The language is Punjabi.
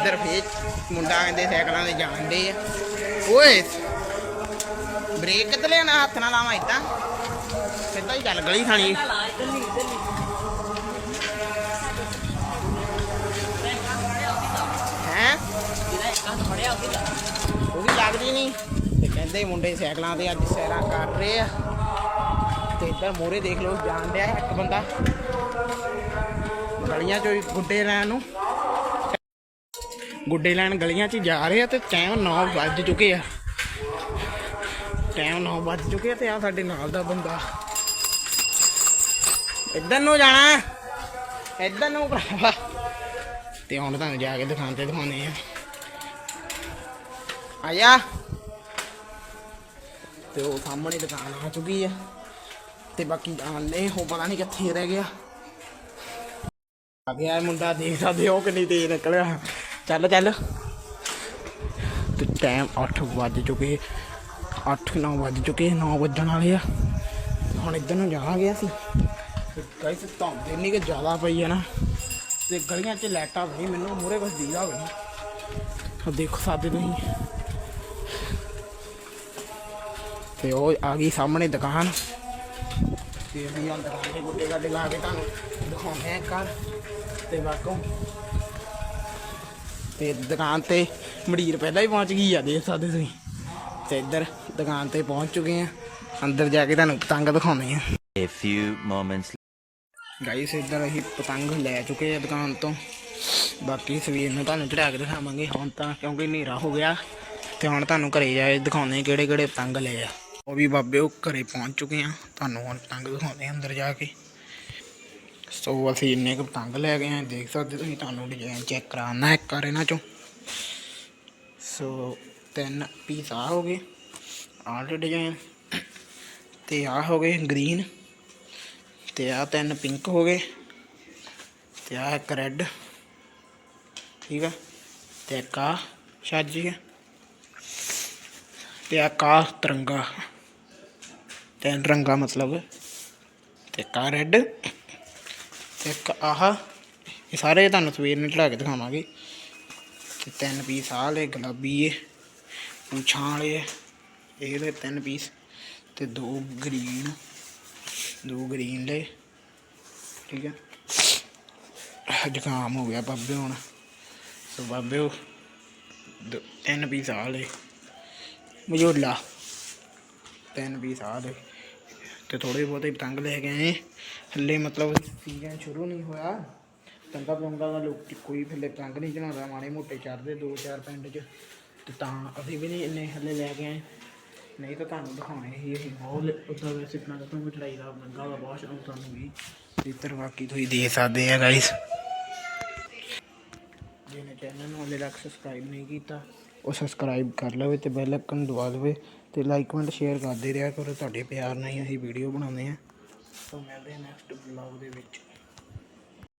ਇੱਧਰ ਫੇਰ ਮੁੰਡਾ ਕਹਿੰਦੇ ਸਾਈਕਲਾਂ ਤੇ ਜਾਂਦੇ ਆ। ਓਏ, ਬ੍ਰੇਕ ਕਿੱਥੇ ਲੈਣਾ ਹੱਥ ਨਾਲ ਲਾਵਾਂ ਇਦਾਂ ਸਿੱਧਾ ਹੀ ਚੱਲ ਗਲੀ ਖਾਣੀ ਹੈ? ਉਹ ਵੀ ਲੱਗਦੀ ਨਹੀਂ। ਤੇ ਕਹਿੰਦੇ ਮੁੰਡੇ ਸਾਈਕਲਾਂ ਤੇ ਅੱਜ ਸੈਰਾਂ ਕਰ ਰਹੇ ਆ। ਤੇ ਇੱਧਰ ਮੋਰੇ ਦੇਖ ਲਓ, ਜਾਣ ਡਿਆ ਇੱਕ ਬੰਦਾ। ਗਲੀਆਂ ਚੋਂ ਗੁੱਡੇ ਲੈਣ ਨੂੰ। ਗੁੱਡੇ ਲੈਣ ਗਲੀਆਂ 'ਚ ਜਾ ਰਹੇ ਆ ਤੇ ਟਾਈਮ 9 ਵੱਜ ਚੁੱਕੇ ਆ। ਟਾਈਮ 9 ਵੱਜ ਚੁੱਕੇ ਆ ਤੇ ਆ ਸਾਡੇ ਨਾਲ ਦਾ ਬੰਦਾ। ਇੱਧਰ ਨੂੰ ਜਾਣਾ ਇੱਧਰ ਨੂੰ ਭਰਾਵਾ। ਤੇ ਹੁਣ ਤੁਹਾਨੂੰ ਜਾ ਕੇ ਦੁਕਾਨ ਤੇ ਦਿਖਾਉਣੇ ਆ। ਆਇਆ। ਤੇ ਉਹ ਸਾਹਮਣੇ ਦੁਕਾਨ ਆ ਚੁੱਕੀ ਆ। ਤੇ ਬਾਕੀ ਜਾਣਦੇ ਹੋ ਪਤਾ ਨਹੀਂ ਕਿੱਥੇ ਰਹਿ ਗਿਆ। ਆ ਗਿਆ ਮੁੰਡਾ ਦੇਖ ਸਕਦੇ ਹੋ ਕਿੰਨੀ ਤੇਜ਼ ਨਿਕਲਿਆ। ਚੱਲ ਚੱਲ। ਤੇ ਟਾਈਮ 8 ਵੱਜ ਚੁੱਕੇ 8 9 ਵੱਜ ਚੁੱਕੇ 9 ਵੱਜਣ ਵਾਲੇ ਆ। ਹੁਣ ਇੱਧਰ ਨੂੰ ਜਾਵਾਂਗੇ ਅਸੀਂ। ਗਾਇਸ ਧੁੰਦ ਇੰਨੀ ਕਿ ਜ਼ਿਆਦਾ ਪਈ ਹੈ ਨਾ ਤੇ ਗਲੀਆਂ 'ਚ ਲਾਈਟਾਂ ਵੀ ਨਹੀਂ, ਮੈਨੂੰ ਮੂਰੇ ਕੁਝ ਦੀਦਾ ਹੋਵੇ ਆ ਦੇਖੋ ਸਾਦੇ ਤੁਸੀਂ ਤੇ ਉਹ ਆ ਗਈ ਸਾਹਮਣੇ ਦੁਕਾਨ। ਤੇ ਅਸੀਂ ਹੁਣ ਦੁਕਾਨ ਦੇ ਗੁੱਡੇ ਗੱਡੇ ਲਾ ਕੇ ਤੁਹਾਨੂੰ ਦਿਖਾਉਂਦੇ ਆ ਘਰ ਤੇ ਬਾਕੋ ਤੇ ਦੁਕਾਨ ਤੇ ਮੜੀਰ ਪਹਿਲਾਂ ਹੀ ਪਹੁੰਚ ਗਈ ਆ ਦੇਖ ਸਕਦੇ ਤੁਸੀਂ। ਤੇ ਇੱਧਰ ਦੁਕਾਨ ਤੇ ਪਹੁੰਚ ਚੁੱਕੇ ਆ। ਅੰਦਰ ਜਾ ਕੇ ਤੁਹਾਨੂੰ ਪਤੰਗ ਦਿਖਾਉਂਦੇ ਆ। A few moments ਗਾਈਸ ਇੱਧਰ ਅਸੀਂ ਪਤੰਗ ਲੈ ਚੁੱਕੇ ਆ ਦੁਕਾਨ ਤੋਂ। ਬਾਕੀ ਸਵੇਰ ਨੂੰ ਤੁਹਾਨੂੰ ਚੜਾ ਕੇ ਦਿਖਾਵਾਂਗੇ। ਹੁਣ ਤਾਂ ਕਿਉਂਕਿ ਹਨੇਰਾ ਹੋ ਗਿਆ ਤੇ ਹੁਣ ਤੁਹਾਨੂੰ ਘਰੇ ਜਾ ਕੇ ਦਿਖਾਉਂਦੇ ਕਿਹੜੇ ਕਿਹੜੇ ਪਤੰਗ ਲਏ ਆ। ਉਹ ਵੀ ਬਾਬੇ ਉਹ ਘਰੇ ਪਹੁੰਚ ਚੁੱਕੇ ਆ। ਤੁਹਾਨੂੰ ਹੁਣ ਪਤੰਗ ਦਿਖਾਉਂਦੇ ਆ ਅੰਦਰ ਜਾ ਕੇ। ਸੋ ਅਸੀਂ ਇੰਨੇ ਕੁ ਪਤੰਗ ਲੈ ਗਏ ਆ ਦੇਖ ਸਕਦੇ ਤੁਸੀਂ, ਤੁਹਾਨੂੰ ਡਿਜ਼ਾਈਨ ਚੈੱਕ ਕਰਾਉਣਾ ਇੱਕ ਵਾਰ ਇਹਨਾਂ ਚੋਂ। ਸੋ ਤਿੰਨ ਪੀਸ ਆ ਹੋ ਗਏ, ਆਹ ਡਿਜ਼ਾਈਨ ਤੇ ਆ ਹੋ ਗਏ ਗ੍ਰੀਨ ਤੇ ਆ ਤਿੰਨ ਪਿੰਕ ਹੋ ਗਏ, ਤੇ ਆ ਇੱਕ ਰੈੱਡ ਠੀਕ ਆ, ਤੇ ਇੱਕ ਆ ਛਾਜੀ ਆ, ਤੇ ਆ ਕਾ ਤਿਰੰਗਾ, ਤਿੰਨ ਰੰਗਾ ਮਤਲਬ, ਤੇ ਕਾ ਰੈੱਡ ਇੱਕ ਆਹ, ਇਹ ਸਾਰੇ ਤੁਹਾਨੂੰ ਸਵੇਰ ਨੂੰ ਚੜਾ ਕੇ ਦਿਖਾਵਾਂਗੇ। ਤੇ ਤਿੰਨ ਪੀਸ ਆਹ ਲੈ ਗੁਲਾਬੀ ਇਹ, ਪੁੱਛਾਂ ਵਾਲੇ ਆ। ਇਹਦੇ ਤਿੰਨ ਪੀਸ ਤੇ ਦੋ ਗ੍ਰੀਨ ਦੋ ਗ੍ਰੀਨ ਲੈ ਠੀਕ ਹੈ ਜ਼ੁਕਾਮ ਹੋ ਗਿਆ ਬਾਬੇ ਹੁਣ। ਸੋ ਬਾਬੇ ਉਹ, ਦੋ- ਤਿੰਨ ਪੀਸ ਆ ਲੈ ਮਜੋਲਾ, ਤਿੰਨ ਪੀਸ ਆ ਲੈ ਤੇ ਥੋੜੇ ਬਹੁਤੇ ਪਤੰਗ ਲੈ ਕੇ ਆਏ ਹੱਲੇ ਮਤਲਬ ਸੀਜ਼ਨ ਸ਼ੁਰੂ ਨਹੀਂ ਹੋਇਆ ਪਤੰਗਾ ਪਤੰਗਾ ਦਾ ਲੋਕ ਕੋਈ ਥੱਲੇ ਪਤੰਗ ਨਹੀਂ ਚੜਾਉਂਦਾ ਮਾੜੇ ਮੋਟੇ ਚੜਦੇ ਦੋ ਚਾਰ ਪਿੰਡ 'ਚ ਤੇ ਤਾਂ ਅਸੀਂ ਵੀ ਨਹੀਂ ਇੰਨੇ ਹੱਲੇ ਲੈ ਕੇ ਆਏ ਨਹੀਂ ਤਾਂ ਤੁਹਾਨੂੰ ਦਿਖਾਉਣੇ ਸੀ ਅਸੀਂ ਬਹੁਤ ਉੱਦਾਂ ਵੈਸੇ ਪਤੰਗ ਤੋਂ ਚੜਾਈ ਦਾ ਪਤੰਗਾ ਦਾ ਬਹੁਤ ਸ਼ੌਂਕ ਸਾਨੂੰ ਵੀ ਤੇ ਇੱਧਰ ਬਾਕੀ ਤੁਸੀਂ ਦੇਖ ਸਕਦੇ ਆ ਗਾਇਸ ਜਿਹਨੇ ਚੈਨਲ ਨੂੰ ਹਲੇ ਤੱਕ ਸਬਸਕ੍ਰਾਈਬ ਨਹੀਂ ਕੀਤਾ ਉਹ ਸਬਸਕ੍ਰਾਈਬ ਕਰ ਲਵੇ ਤੇ ਬੈਲ ਆਈਕਨ ਦਬਾ ਦੇਵੇ ਤੇ ਲਾਈਕ ਕਮੈਂਟ ਸ਼ੇਅਰ ਕਰਦੇ ਰਿਹਾ ਕਰੋ। ਤੁਹਾਡੇ ਪਿਆਰ ਨਾਲ ਹੀ ਅਸੀਂ ਵੀਡੀਓ ਬਣਾਉਂਦੇ ਆ ਸੋ ਮਿਲਦੇ ਹਾਂ ਨੈਕਸਟ ਵਲੌਗ ਦੇ ਵਿੱਚ।